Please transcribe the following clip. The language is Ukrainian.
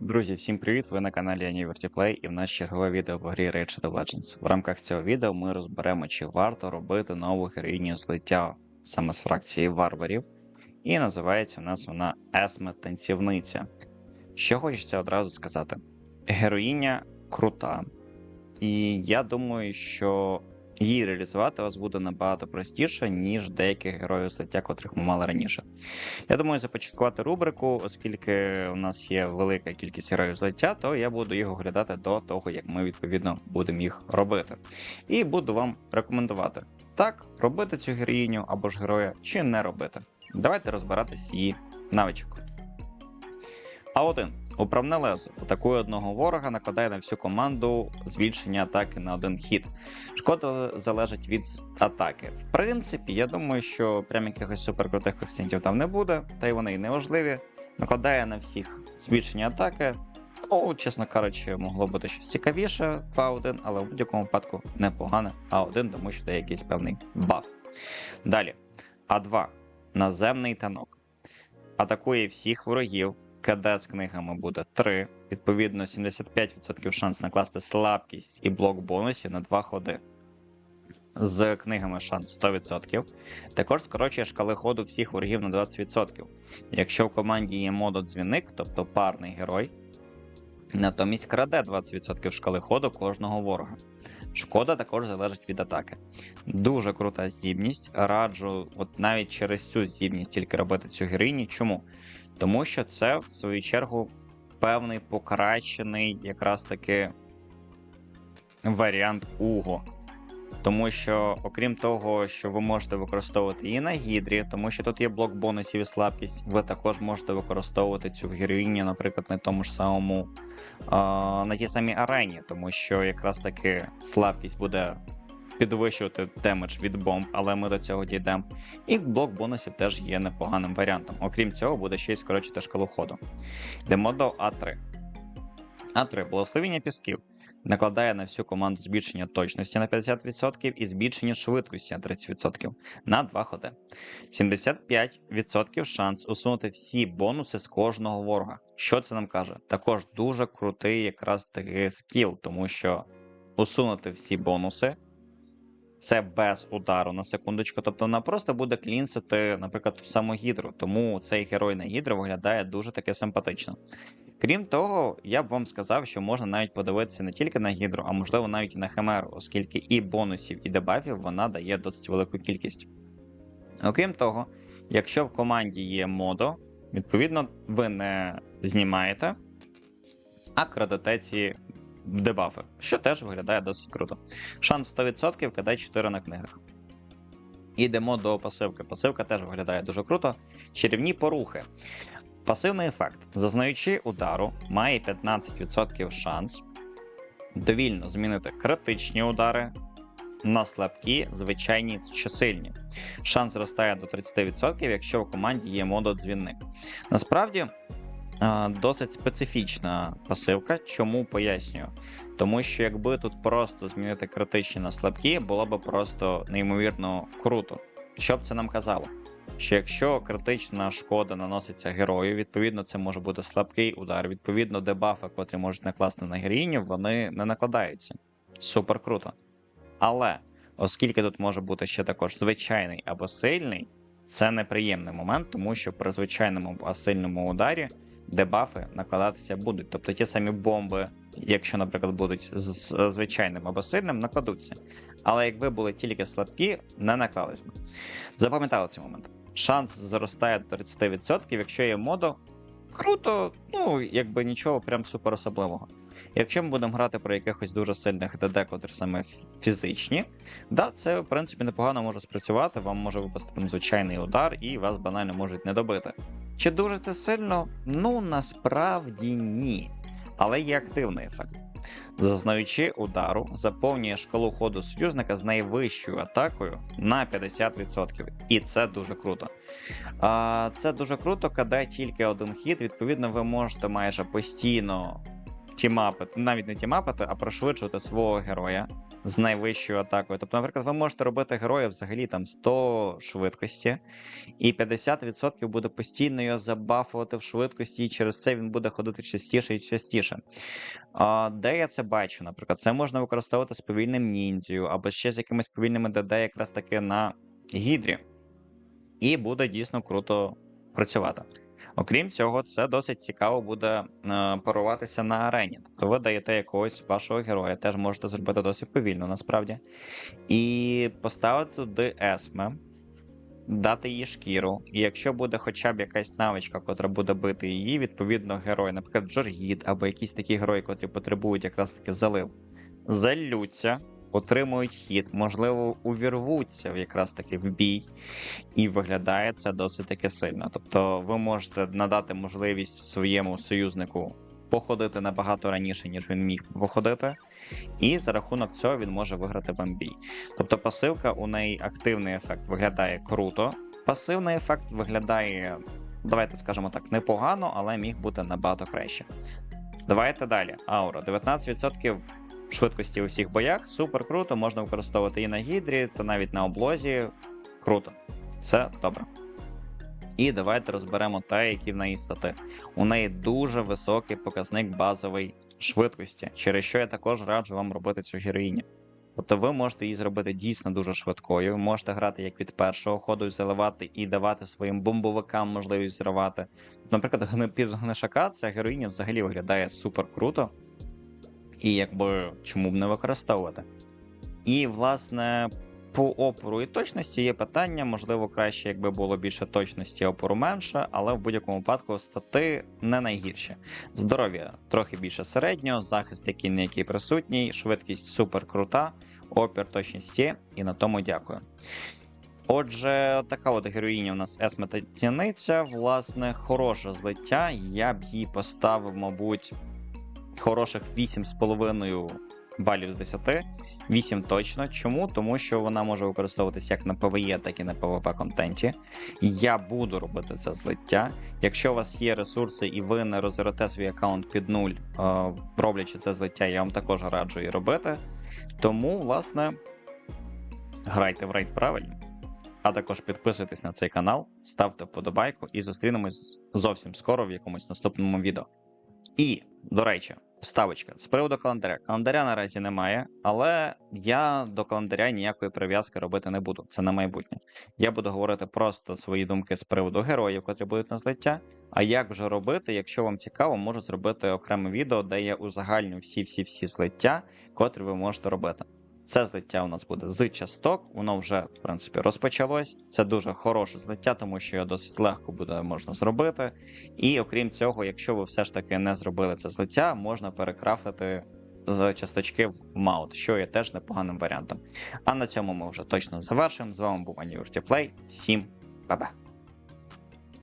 Друзі, всім привіт! Ви на каналі Anniversary і в нас чергове відео по грі Shadow Legends. В рамках цього відео ми розберемо, чи варто робити нову героїню злиття саме з фракції варварів. І називається у нас вона Есме Танцівниця. Що хочеться одразу сказати: героїня крута, і я думаю, що її реалізувати у вас буде набагато простіше, ніж деяких героїв злиття, котрих ми мали раніше. Я думаю, започаткувати рубрику, оскільки у нас є велика кількість героїв злиття, то я буду їх оглядати до того, як ми відповідно будемо їх робити. І буду вам рекомендувати так, робити цю героїню або ж героя, чи не робити. Давайте розбиратись її навичок. А1. Управне лезо. Атакує одного ворога, накладає на всю команду збільшення атаки на один хід. Шкода залежить від атаки. В принципі, я думаю, що прям якихось суперкрутих коефіцієнтів там не буде, та й вони й не. Накладає на всіх збільшення атаки. Ну, чесно кажучи, могло бути щось цікавіше в А1, але в будь-якому випадку непогане А1, тому що дає якийсь певний баф. Далі. А2. Наземний танок. Атакує всіх ворогів. КД з книгами буде 3. Відповідно, 75% шанс накласти слабкість і блок бонусів на 2 ходи. З книгами шанс 100%. Також скорочує шкали ходу всіх ворогів на 20%. Якщо в команді є модо-дзвіник, тобто парний герой, натомість краде 20% шкали ходу кожного ворога. Шкода також залежить від атаки. Дуже крута здібність. Раджу, от навіть через цю здібність тільки робити цю героїню. Чому? Тому що це, в свою чергу, певний покращений якраз таки варіант Уго. Тому що, окрім того, що ви можете використовувати і на гідрі, тому що тут є блок бонусів і слабкість, ви також можете використовувати цю героїню, наприклад, на тому ж самому на тій самій арені, тому що якраз таки слабкість буде підвищувати демедж від бомб, але ми до цього дійдемо. І блок бонусів теж є непоганим варіантом. Окрім цього, буде ще й скорочити шкалу ходу. Йдемо до А3. А3 благословіння пісків. Накладає на всю команду збільшення точності на 50% і збільшення швидкості на 30% на 2 ходи. 75% шанс усунути всі бонуси з кожного ворога. Що це нам каже? Також дуже крутий якраз таки скіл, тому що усунути всі бонуси. Це без удару на секундочку, тобто вона просто буде клінсити, наприклад, ту саму гідру, тому цей герой на гідру виглядає дуже таки симпатично. Крім того, я б вам сказав, що можна навіть подивитися не тільки на гідру, а можливо навіть і на химеру, оскільки і бонусів, і дебафів вона дає досить велику кількість. Окрім того, якщо в команді є модо, відповідно, ви не знімаєте, а крадете дебафи, що теж виглядає досить круто. Шанс 100% кидай 4 на книгах. Ідемо до пасивки. Пасивка теж виглядає дуже круто. Чарівні порухи. Пасивний ефект. Зазнаючи удару, має 15% шанс довільно змінити критичні удари на слабкі, звичайні чи сильні. Шанс зростає до 30%, якщо в команді є модо-дзвінник. Насправді. Досить специфічна пасивка. Чому пояснюю? Тому що якби тут просто змінити критичні на слабкі, було б просто неймовірно круто. Що б це нам казало? Що якщо критична шкода наноситься герою, відповідно, це може бути слабкий удар. Відповідно, дебафи, котрі можуть накласти на героїню, вони не накладаються. Супер круто. Але оскільки тут може бути ще також звичайний або сильний, це неприємний момент, тому що при звичайному або сильному ударі дебафи накладатися будуть. Тобто ті самі бомби, якщо, наприклад, будуть з звичайним або сильним, накладуться. Але якби були тільки слабкі, не наклались би. Запам'ятали цей момент. Шанс зростає до 30%, якщо є модо. Круто, ну якби нічого прям супер особливого. Якщо ми будемо грати про якихось дуже сильних ДД, котрі саме фізичні, да, це в принципі непогано може спрацювати, вам може випасти там звичайний удар, і вас банально можуть не добити. Чи дуже це сильно? Ну насправді ні. Але є активний ефект. Зазнаючи удару, заповнює шкалу ходу союзника з найвищою атакою на 50%. І це дуже круто. А, Це дуже круто, коли тільки один хід, відповідно, ви можете майже постійно тімапити, навіть не тімапити, а пришвидшувати свого героя. З найвищою атакою. Тобто, наприклад, ви можете робити героя взагалі там 100 швидкості, і 50% буде постійно його забафувати в швидкості, і через це він буде ходити частіше і частіше. А, Де я це бачу? Наприклад, це можна використовувати з повільним ніндзю або ще з якимись повільними ДД якраз таки на гідрі. І буде дійсно круто працювати. Окрім цього, це досить цікаво буде е, паруватися на арені. Тобто ви даєте якогось вашого героя, теж можете зробити досить повільно насправді. І поставити туди есме, дати їй шкіру. І якщо буде хоча б якась навичка, котра буде бити її, відповідно, герой, наприклад, Джоргіт або якісь такі герої, котрі потребують якраз таки залив, залються. Отримують хід, можливо, увірвуться якраз таки в бій, і виглядає це досить таки сильно. Тобто, ви можете надати можливість своєму союзнику походити набагато раніше, ніж він міг походити, і за рахунок цього він може виграти вам бій. Тобто, пасивка у неї активний ефект виглядає круто, пасивний ефект виглядає, давайте скажемо так, непогано, але міг бути набагато краще. Давайте далі. Аура 19% швидкості у всіх боях. Супер круто, можна використовувати і на гідрі, та навіть на облозі. Круто. Це добре. І давайте розберемо те, які в неї стати. У неї дуже високий показник базової швидкості, через що я також раджу вам робити цю героїню. Тобто ви можете її зробити дійсно дуже швидкою. Ви можете грати як від першого ходу, заливати і давати своїм бомбовикам можливість зривати. Наприклад, під гнишака ця героїня взагалі виглядає супер круто. І якби чому б не використовувати. І, власне, по опору і точності є питання, можливо, краще, якби було більше точності, опору менше, але в будь-якому випадку стати не найгірше. Здоров'я трохи більше середнього, захист, який не який присутній, швидкість супер крута, опір точність і на тому дякую. Отже, така от героїня у нас Есме та власне, хороше злиття. Я б їй поставив, мабуть, хороших 8,5 балів з 10. 8 точно. Чому? Тому що вона може використовуватися як на PvE, так і на PvP контенті. Я буду робити це злиття. Якщо у вас є ресурси і ви не розгорите свій аккаунт під нуль, е, роблячи це злиття, я вам також раджу і робити. Тому, власне, грайте в рейд правильно. А також підписуйтесь на цей канал, ставте вподобайку і зустрінемось зовсім скоро в якомусь наступному відео. І, до речі, вставочка з приводу календаря. Календаря наразі немає, але я до календаря ніякої прив'язки робити не буду. Це на майбутнє. Я буду говорити просто свої думки з приводу героїв, котрі будуть на злиття. А як вже робити, якщо вам цікаво, можу зробити окреме відео, де я узагальню всі-всі-всі злиття, котрі ви можете робити. Це злиття у нас буде з часток, воно вже в принципі розпочалось. Це дуже хороше злиття, тому що його досить легко буде можна зробити. І окрім цього, якщо ви все ж таки не зробили це злиття, можна перекрафтити з часточки в маут, що є теж непоганим варіантом. А на цьому ми вже точно завершимо. З вами був Ані Плей. Всім па-па!